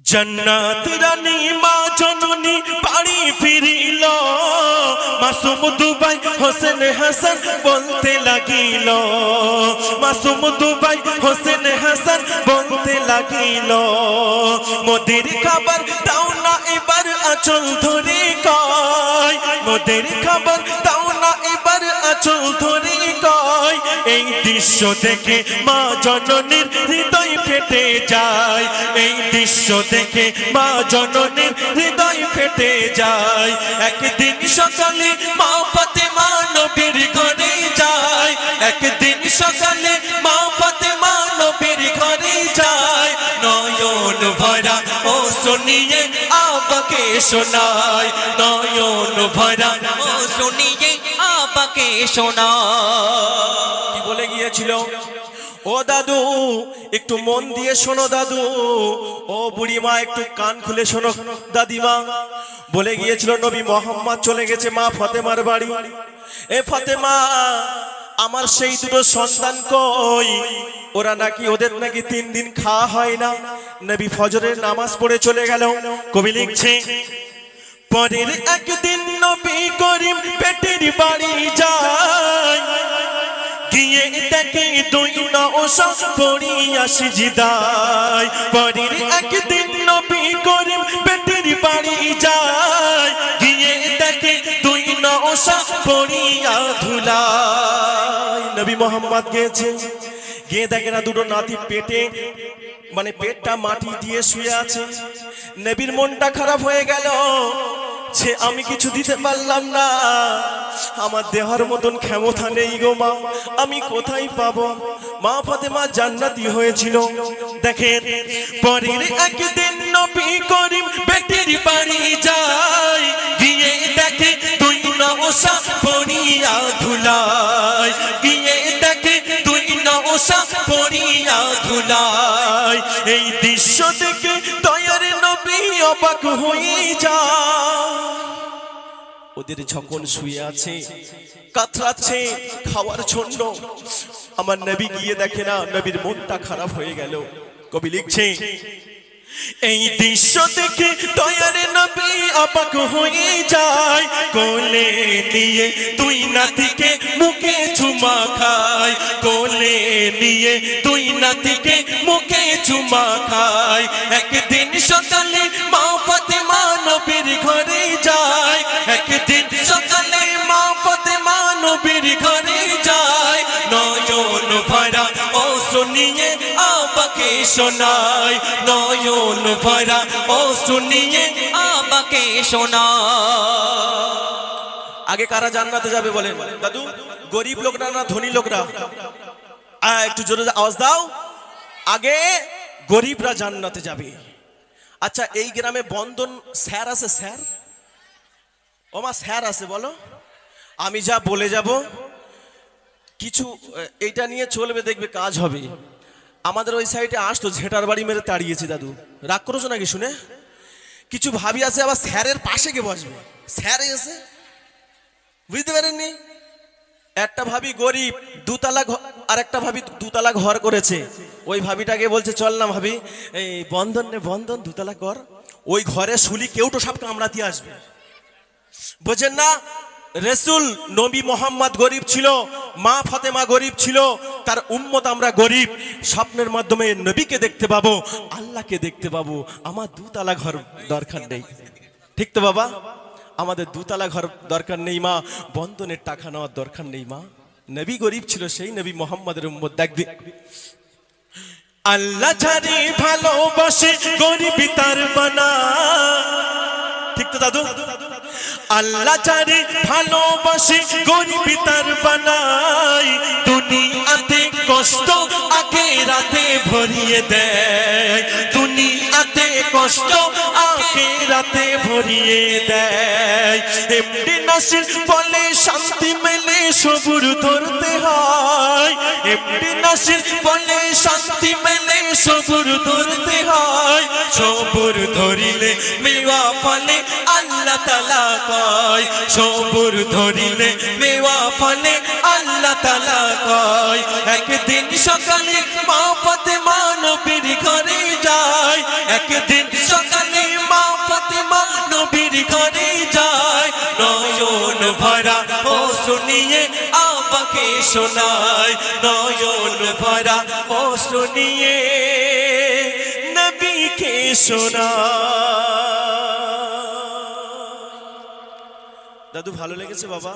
জন্নাত রানী, মা জননী, বাড়ি ফিরিল। মাসুম দুবাই হোসেন হাসান বলতে লাগিল। মাসুম দুবাই হোসেন হাসান বলতে লাগিল। মোদের খাবার দাও না এবার আচল ধরে কয়। মোদের খাবার দাও না এবার আচল ধরে কয়। এই দৃশ্য দেখে মা জননীর হৃদয় ফেটে যায়। এই দৃশ্য দেখে মা জননীর হৃদয় ফেটে যায়। একদিন সকালে মা ফাতেমা নবীর ঘরে আবাকে শোনায় নয়ন ভরা শুনিয়ে আপাকে শোনা কি বলে গিয়েছিল? ও দাদু, একটু মন দিয়ে শোনো দাদু। ও বুড়িমা, একটু কান খুলে শোনো দাদিমা। বলে গিয়েছিল, নবী মোহাম্মদ চলে গেছে মা ফতেমার বাড়ি। এ ফতেমা আমার সেই দুটো সন্তান কই? ওরা নাকি ওদের নাকি তিন দিন খাওয়া হয় না? নবী ফজরের নামাজ পড়ে চলে গেল। কবি লিখছে, পরের একদিন নবী করিম পেটের বাড়ি যায়। গিয়ে দেখে দুই নশা পড়িয়া সিজিদায়। পরের একদিন নবী করিম পেটের বাড়ি যায়। গিয়ে দেখে দুই নশা পড়িয়া ধুলায়। মোহাম্মদ গিয়েছে। গিয়ে দেখে না দুটো নাতি পেটে মানে পেটটা মাটি দিয়ে শুয়ে আছে। নেবির মনটা খারাপ হয়ে গেল। যে আমি কিছু দিতে পারলাম না। আমার দেহর মতন ক্ষমতা নেই গো মা, আমি কোথায় পাবো? মা ফাতেমা জান্নাতি হয়েছিল। দেখেন, পরের একদিন নবী করিম বেটির বাড়ি যায়। গিয়ে দেখে দুই নশা পড়িয়া ধুলায় এই দৃশ্য দেখে দয়ার নবী অবাক হয়ে যায়। ওদের যখন শুয়ে আছে, কাতরাচ্ছে, খাওয়ার জন্য। আমার নবী গিয়ে দেখে না, নবীর মনটা খারাপ হয়ে গেল। কবি লিখছে এই দৃশ্য দেখে দয়ার নবী অবাক হয়ে যায়। কোলে নিয়ে তুই নাতিকে মুখে চুমা খায়। কোলে নিয়ে তুই নাতিকে মুখে চুমা খায়। একদিন সকালে মা ফাতেমা নবীর ঘরে যায়। একদিন সকালে মা ফাতেমা নবীর ঘরে যায়। নয়ন ভরা ও শুনিয়ে আবাকে শোনায় নয়ন ভরা, ও শুনিয়ে আপাকে শোনা আগে কারা জান্নাতে যাবে বলেন? দাদু, গরিব লোকরা না ধনী লোকরা? একটু জোরে আওয়াজ দাও। আগে গরিবরা জান্নাতে যাবে। আচ্ছা এই গ্রামে বন্ধন স্যার আছে, স্যার? ও মা, স্যার আছে, বলো। আমি যা বলে যাব, কিছু এইটা নিয়ে চলবে, দেখবে কাজ হবে। আমাদের ওই সাইডে আসতো, ঝেটার বাড়ি মেরে তাড়িয়েছে দাদু। রাগ করেছ নাকি শুনে? কিছু ভাবি আছে, আবার স্যারের পাশে গিয়ে বসবে। স্যার এসে? বুঝতে পারেননি? একটা ভাবি গরিব, দুতলা আর একটা ভাবি দুতলা ঘর করেছে। ওই ভাবিটাকে বলছে, চল না ভাবি, এই বন্ধন নে, বন্ধন, দুতলা কর। ওই ঘরে শুলি, কেউ তো সব কামড়াতে আসবে। বোঝেন না, রসুল নবী মোহাম্মদ গরিব ছিল, মা ফাতেমা গরিব ছিল তার উম্মত আমরা গরিব। স্বপ্নের মাধ্যমে নবীকে দেখতে পাবো, আল্লাহকে দেখতে পাবো। আমার দুতলা ঘর দরকার নেই। ঠিক তো বাবা? আমাদের দুতলা ঘর দরকার নেই মা। বন্ধনের টাকা নেওয়ার দরকার নেই মা। নবী গরিব ছিল, সেই নবী মোহাম্মদের উম্মত দেখবে। আল্লাহ ছাড়ি ভালোবাসে, গরিবি তার বানা ঠিক তো দাদু? আল্লাহ চারে ভালোবাসে, গরিবি তার বানাই দুনিয়াতে কষ্ট আগে রাতে ভরিয়ে দেয়। দুনিয়াতে কষ্ট আগে রাতে ভরিয়ে দেয়। এমনি নাসির বলে শান্তি মেলে সবুর ধরতে হয়। এমনি নাসির বলে শান্তি মেলে সবুর ধরতে হয়। সবুর ধরিলে মেওয়া ফলে আল্লাহ তালা কয়। সবুর ধরিলে মেওয়া ফলে আল্লাহ তালা কয় একদিন সকালে মা মানবীর ঘরে যায়। একদিন সকালে মা মানবীর ঘরে যায়। নয়ন ভরা ও শুনিয়ে আমাকে শোনায়। নয়ন ভরা ও শুনিয়ে নবীকে শোনায়। দাদু, ভালো লেগেছে বাবা?